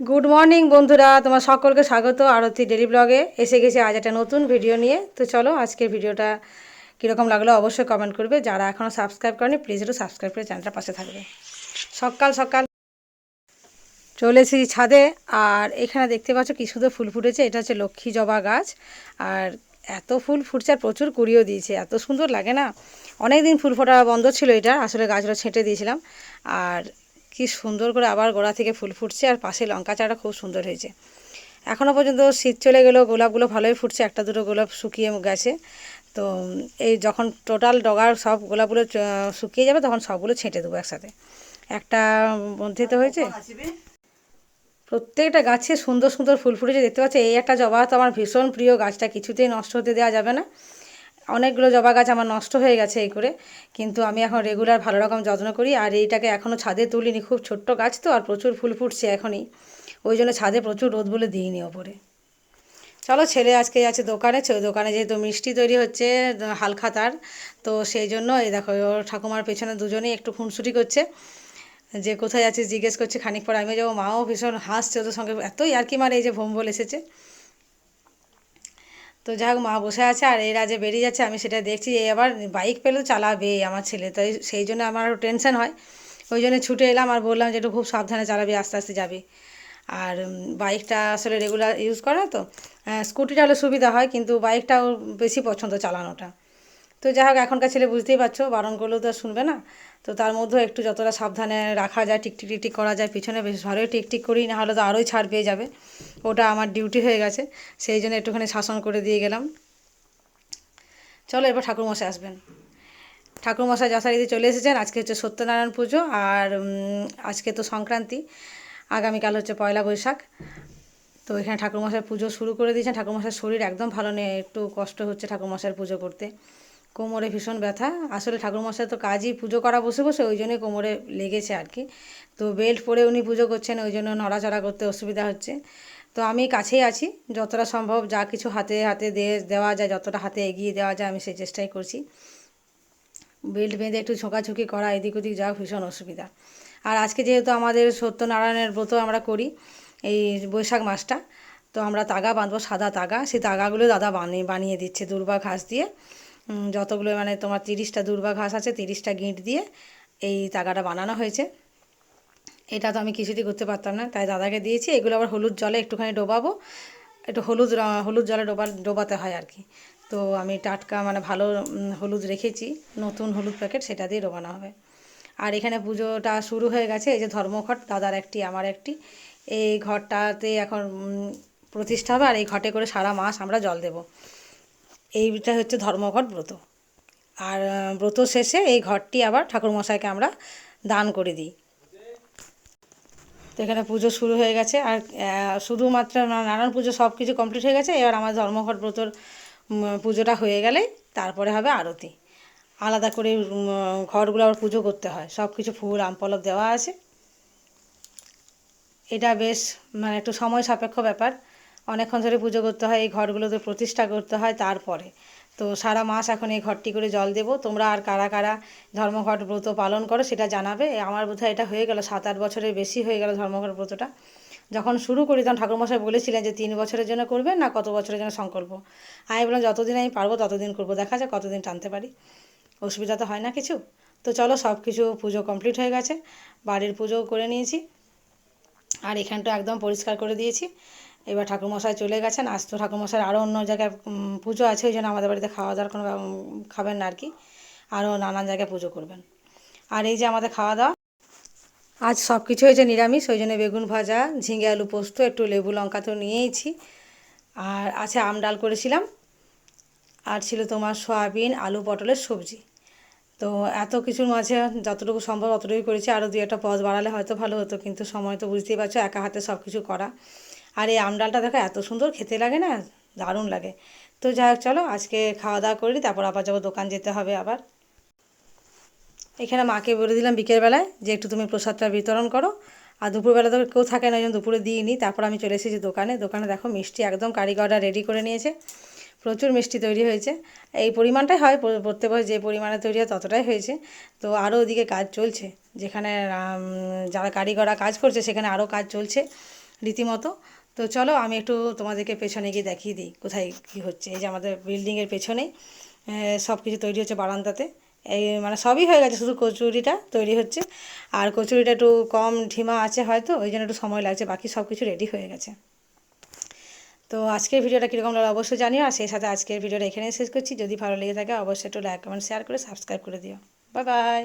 Good morning বন্ধুরা। তোমার সকলকে স্বাগত আরতি ডেলি ব্লগে এসে গেছে আজ একটা নতুন ভিডিও নিয়ে। তো চলো, আজকের ভিডিওটা কীরকম লাগল অবশ্যই কমেন্ট করবে। যারা এখনও সাবস্ক্রাইব করেনি প্লিজ একটু সাবস্ক্রাইব করে চ্যানেলটা পাশে থাকবে। সকাল সকাল চলে এসেছি ছাদে। আর এখানে দেখতে পাচ্ছ কি সুন্দর ফুল ফুটেছে। এটা হচ্ছে লক্ষ্মী জবা গাছ। আর এত ফুল ফুটছে আর প্রচুর কুড়িও দিয়েছে। এত সুন্দর লাগে না? অনেক দিন ফুল ফোটা বন্ধ ছিল এটা। আসলে গাছগুলো ছেঁটে দিয়েছিলাম। আর কি সুন্দর করে আবার গোড়া থেকে ফুল ফুটছে আর পাশে লঙ্কা চারা খুব সুন্দর হয়েছে। এখনও পর্যন্ত শীত চলে গেলেও গোলাপগুলো ভালোই ফুটছে একটা দুটো গোলাপ শুকিয়ে গেছে। তো এই যখন টোটাল ডগার সব গোলাপগুলো শুকিয়ে যাবে তখন সবগুলো ছেঁটে দেবো একসাথে। একটা মধ্যে তো হয়েছে। প্রত্যেকটা গাছে সুন্দর সুন্দর ফুল ফুটেছে দেখতে পাচ্ছি? এই একটা জবা তো আমার ভীষণ প্রিয় গাছটা কিছুতেই নষ্ট হতে দেওয়া যাবে না। অনেকগুলো জবা গাছ আমার নষ্ট হয়ে গেছে এই করে, কিন্তু আমি এখন রেগুলার ভালো রকম যত্ন করি আর এইটাকে এখনও ছাদে তুলিনি, খুব ছোট্ট গাছ তো আর প্রচুর ফুল ফুটছে এখনই, ওই জন্য ছাদে প্রচুর রোদ বলে দিইনি ওপরে। চলো ছেলে আজকে আছে দোকানে দোকানে যেহেতু মিষ্টি তৈরি হচ্ছে হালখাতার তো সেই জন্য এই দেখো ওর ঠাকুমার পেছনে দুজনেই একটু খুনসুটি করছে, যে কোথায় যাচ্ছিস জিজ্ঞেস করছে, খানিক পর আমি যাব, মাও ভীষণ হাসছে ওদের সঙ্গে, এতই আর কি মারে এই যে ভোম্বল এসেছে। তো যাই হোক, মা বসে আছে আর এরা যে বেরিয়ে যাচ্ছে, আমি সেটা দেখছি এই আবার বাইক পেলেও চালাবে আমার ছেলে। তাই সেই জন্য আমার টেনশন হয়। ওই জন্য ছুটে এলাম আর বললাম যে একটু খুব সাবধানে চালাবি, আস্তে আস্তে যাবি। আর বাইকটা আসলে রেগুলার ইউজ করা তো স্কুটিটা হলে সুবিধা হয়, কিন্তু বাইকটাও বেশি পছন্দ চালানোটা। তো যাই হোক, এখনকার ছেলে বুঝতেই পারছ, বারণ করলেও তো শুনবে না। তো তার মধ্যেও একটু যতটা সাবধানে রাখা যায় টিকটিক টিকটিক করা যায়, পিছনে বেশ ভালোই টিকটিক করি না হলে তো আরোই ছাড় পেয়ে যাবে। ওটা আমার ডিউটি হয়ে গেছে, সেই জন্য একটুখানি শাসন করে দিয়ে গেলাম। চলো এবার ঠাকুরমশাই আসবেন। ঠাকুরমশাই যথারীতি চলে এসেছেন, আজকে হচ্ছে সত্যনারায়ণ পুজো আর আজকে তো সংক্রান্তি, আগামীকাল হচ্ছে পয়লা বৈশাখ। তো এখানে ঠাকুরমশাই পুজো শুরু করে দিয়েছেন, ঠাকুরমশাইয়ের শরীর একদম ভালো নেই, একটু কষ্ট হচ্ছে ঠাকুরমশাইয়ের পুজো করতে। কোমরে ভীষণ ব্যথা। আসলে ঠাকুরমশাই তো কাজই পুজো করা বসে বসে, ওই জন্যই কোমরে লেগেছে আর কি। তো বেল্ট পরে উনি পুজো করছেন, ওই জন্য নড়াচড়া করতে অসুবিধা হচ্ছে। তো আমি কাছেই আছি, যতটা সম্ভব যা কিছু হাতে হাতে দিয়ে দেওয়া যায়, যতটা হাতে এগিয়ে দেওয়া যায়, আমি সেই চেষ্টাই করছি। বেল্ট বেঁধে একটু ঝোঁকাঝুঁকি করা, এদিক ওদিক যাওয়া ভীষণ অসুবিধা। আর আজকে যেহেতু আমাদের সত্যনারায়ণের ব্রত আমরা করি, এই বৈশাখ মাসটা, তো আমরা তাগা বাঁধবো, সাদা তাগা। সেই তাগাগুলো দাদা বানিয়ে বানিয়ে দিচ্ছে দুর্বা ঘাস দিয়ে। যতগুলো মানে তোমার তিরিশটা দুর্বা ঘাস আছে, তিরিশটা গিঁট দিয়ে এই তাগাটা বানানো হয়েছে। এটা তো আমি কিছুতেই করতে পারতাম না, তাই দাদাকে দিয়েছি। এগুলো আবার হলুদ জলে একটুখানি ডোবাবো। একটু হলুদ হলুদ জলে ডোবা, ডোবাতে হয় আর কি। তো আমি টাটকা মানে ভালো হলুদ রেখেছি, নতুন হলুদ প্যাকেট সেটা দিয়ে ডোবানো হবে। আর এখানে পুজোটা শুরু হয়ে গেছে, এই যে ধর্মঘট, দাদার একটি, আমার একটি। এই ঘরটাতে এখন প্রতিষ্ঠা হবে আর এই ঘটে করে সারা মাস আমরা জল দেব। এইটা হচ্ছে ধর্মঘট ব্রত। আর ব্রত শেষে এই ঘরটি আবার ঠাকুরমশাইকে আমরা দান করে দিই। তো এখানে পুজো শুরু হয়ে গেছে। আর শুধুমাত্র না- নানান পুজো সব কিছু কমপ্লিট হয়ে গেছে। এবার আমার ধর্মঘট ব্রতর পুজোটা হয়ে গেলে তারপরে হবে আরতি। আলাদা করে ঘরগুলো আবার পুজো করতে হয়। সব কিছু ফুল আমপলব দেওয়া আছে। এটা বেশ মানে একটু সময় সাপেক্ষ ব্যাপার। অনেকক্ষণ ধরে পুজো করতে হয়, এই ঘরগুলোতে প্রতিষ্ঠা করতে হয় তারপরে। তো সারা মাস এখন এই ঘরটি করে জল দেবো। তোমরা আর কারা কারা ধর্মঘট ব্রত পালন করো সেটা জানাবে। আমার বোধহয় এটা হয়ে গেল, সাত আট বছরের বেশি হয়ে গেল ধর্মঘট ব্রতটা। যখন শুরু করি তখন ঠাকুরমশাই বলেছিলেন যে তিন বছরের জন্য করবে না কত বছরের জন্য সংকল্প। আমি বললাম, যতদিন আমি পারব ততদিন করব। দেখা যাক কতদিন টানতে পারি। অসুবিধা তো হয় না কিছু। তো চলো সব কিছু পুজো কমপ্লিট হয়ে গেছে। বাড়ির পুজোও করে নিয়েছি। আর এখানটা একদম পরিষ্কার করে দিয়েছি। এবার ঠাকুরমশাই চলে গেছেন, আজ তো ঠাকুরমশাই আরও অন্য জায়গায় পুজো আছে, ওই জন্য আমাদের বাড়িতে খাওয়া দাওয়ার কোনো খাবেন না আর কি। আরও নানান জায়গায় পুজো করবেন। আর এই যে আমাদের খাওয়া দাওয়া, আজ সব কিছু হয়েছে নিরামিষ, ওই জন্য বেগুন ভাজা, ঝিঙে আলু পোস্ত, একটু লেবু লঙ্কা তো নিয়েইছি। আর আছে আম ডাল করেছিলাম, আর ছিল তোমার সয়াবিন, আলু পটলের সবজি। তো এত কিছুর মাঝে যতটুকু সম্ভব অতটুকুই করেছি আরও দু একটা পদ বাড়ালে হয়তো ভালো হতো, কিন্তু সময় তো বুঝতেই পারছ, একা হাতে সব কিছু করা। আর এই আমডালটা দেখো এত সুন্দর খেতে লাগে না, দারুণ লাগে। তো যাই হোক, চলো আজকে খাওয়া দাওয়া করি তারপর আবার যাব, দোকান যেতে হবে আবার। এখানে মাকে বলে দিলাম বিকেলবেলায় যে একটু তুমি প্রসাদটা বিতরণ করো। আর দুপুরবেলা তো কেউ থাকে না, ওই দুপুরে দিইনি। তারপর আমি চলে এসেছি দোকানে। দোকানে দেখো মিষ্টি একদম কারিগররা রেডি করে নিয়েছে। প্রচুর মিষ্টি তৈরি হয়েছে। এই পরিমাণটাই হয় প্রত্যেক বছর যে পরিমাণে তৈরি হয় ততটাই হয়েছে। তো আরও ওদিকে কাজ চলছে। যেখানে যারা কারিগররা কাজ করছে, সেখানে আরও কাজ চলছে রীতিমতো। তো চলো আমি একটু তোমাদেরকে পেছনে গিয়ে দেখিয়ে দিই কোথায় কী হচ্ছে। এই যে আমাদের বিল্ডিংয়ের পেছনেই সব কিছু তৈরি হচ্ছে বারান্দাতে। এই মানে সবই হয়ে গেছে, শুধু কচুরিটা তৈরি হচ্ছে। আর কচুরিটা একটু কম ঢিমা আছে হয়তো, ওই জন্য একটু সময় লাগছে, বাকি সব কিছু রেডি হয়ে গেছে। তো আজকের ভিডিওটা কীরকম লাগল অবশ্যই জানিও, আর সেই সাথে আজকের ভিডিওটা এখানেই শেষ করছি। যদি ভালো লেগে থাকে অবশ্যই একটু লাইক কমেন্ট শেয়ার করে সাবস্ক্রাইব করে দিও। Bye bye